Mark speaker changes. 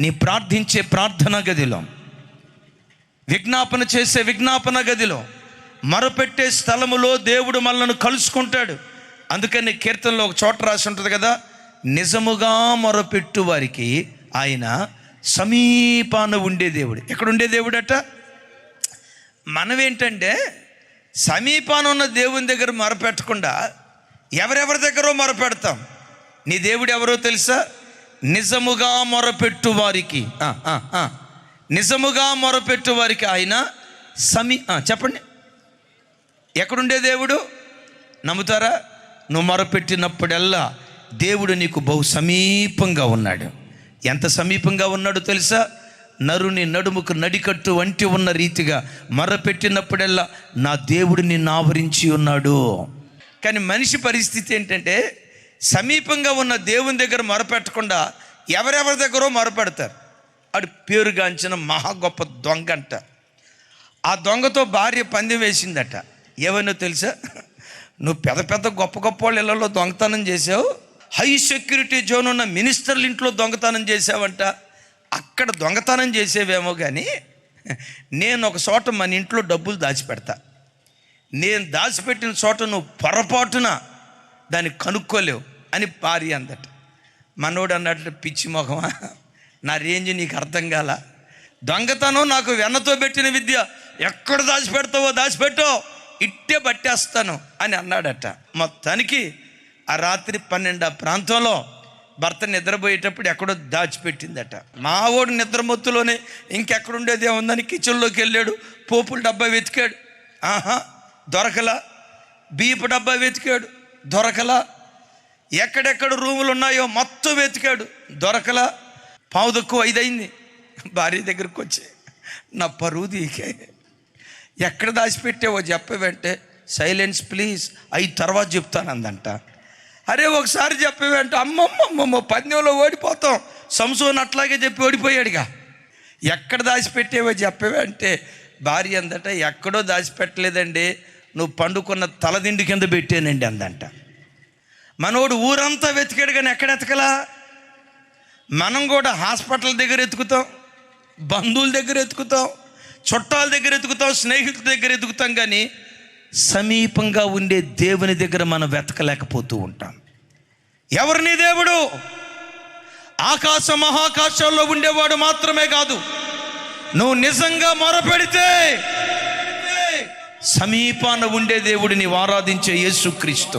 Speaker 1: నీ ప్రార్థించే ప్రార్థన గదిలో విజ్ఞాపన చేసే విజ్ఞాపన గదిలో మరపెట్టే స్థలములో దేవుడు మనల్ని కలుసుకుంటాడు. అందుకని కీర్తనలో ఒక చోట రాసి ఉంటుంది కదా నిజముగా మొరపెట్టు వారికి ఆయన సమీపాన ఉండే దేవుడు. ఎక్కడ ఉండే దేవుడట? మనం ఏంటంటే సమీపాన ఉన్న దేవుని దగ్గర మొరపెట్టకుండా ఎవరెవరి దగ్గరో మొరపెడతాం. నీ దేవుడు ఎవరో తెలుసా? నిజముగా మొరపెట్టు వారికి. నిజముగా మొరపెట్టు వారికి ఆయన సమీ చెప్పండి. ఎక్కడుండే దేవుడు? నమ్ముతారా? నువ్వు మొరపెట్టినప్పుడల్లా దేవుడు నీకు బహు సమీపంగా ఉన్నాడు. ఎంత సమీపంగా ఉన్నాడో తెలుసా? నరుని నడుముకు నడికట్టు వంటి ఉన్న రీతిగా మొరపెట్టినప్పుడల్లా నా దేవుడిని నావరించి ఉన్నాడు. కానీ మనిషి పరిస్థితి ఏంటంటే సమీపంగా ఉన్న దేవుని దగ్గర మొరపెట్టకుండా ఎవరెవరి దగ్గరో మొరపెడతారు. అటు పేరుగాంచిన మహా గొప్ప దొంగ అంట. ఆ దొంగతో భార్య పందెం వేసిందట. ఏమైనా తెలుసా? నువ్వు పెద్ద పెద్ద గొప్ప గొప్ప వాళ్ళ ఇళ్ళలో దొంగతనం చేసావు. హై సెక్యూరిటీ జోన్ ఉన్న మినిస్టర్ల ఇంట్లో దొంగతనం చేసావంట. అక్కడ దొంగతనం చేసేవేమో కానీ నేను ఒక చోట మన ఇంట్లో డబ్బులు దాచిపెడతా. నేను దాచిపెట్టిన చోట నువ్వు పొరపాటున దాన్ని కనుక్కోలేవు అని భార్య అందట. మనోడు అన్నట్లు పిచ్చి ముఖమా నా రేంజ్ నీకు అర్థం కాల? దొంగతనం నాకు వెన్నతో పెట్టిన విద్య ఎక్కడ దాచిపెడతావో దాచిపెట్టో ఇట్టే పట్టేస్తాను అని అన్నాడట. మొత్తానికి ఆ రాత్రి పన్నెండు ఆ ప్రాంతంలో భర్త నిద్రపోయేటప్పుడు ఎక్కడో దాచిపెట్టిందట. మావోడు నిద్రమొత్తులోనే ఇంకెక్కడుండేది ఉందని కిచెన్లోకి వెళ్ళాడు పోపుల డబ్బా వెతికాడు. ఆహా దొరకలా? బీపు డబ్బా వెతికాడు. దొరకలా. ఎక్కడెక్కడ రూములు ఉన్నాయో మొత్తం వెతికాడు. దొరకలా. పావు తక్కువ ఐదైంది. భార్య దగ్గరకు వచ్చి నా పరువు దీకే ఎక్కడ దాచిపెట్టావో చెప్పవంటే సైలెన్స్ ప్లీజ్ అయి తర్వాత చెప్తాను అందంట అరే ఒకసారి చెప్పేవంటే అమ్మమ్మమ్మమ్మ పందెంలో ఓడిపోతాం. సంసోన్ అట్లాగే చెప్పి ఓడిపోయాడుగా. ఎక్కడ దాచిపెట్టేవో చెప్పేవంటే భార్య అందట ఎక్కడో దాచిపెట్టలేదండి. నువ్వు పండుకున్న తలదిండి కింద పెట్టానండి అందంట. మనోడు ఊరంతా వెతికాడు కానీ ఎక్కడ ఎతకలా? మనం కూడా హాస్పిటల్ దగ్గర ఎతుకుతాం బంధువుల దగ్గర ఎతుకుతాం చుట్టాల దగ్గర ఎతుకుతాం స్నేహితుల దగ్గర ఎతుకుతాం కానీ సమీపంగా ఉండే దేవుని దగ్గర మనం వెతకలేకపోతూ ఉంటాం. ఎవరిని దేవుడు? ఆకాశ మహాకాశాల్లో ఉండేవాడు మాత్రమే కాదు. నువ్వు నిజంగా మొరపెడితే సమీపాన ఉండే దేవుడిని ఆరాధించే యేసుక్రీస్తు.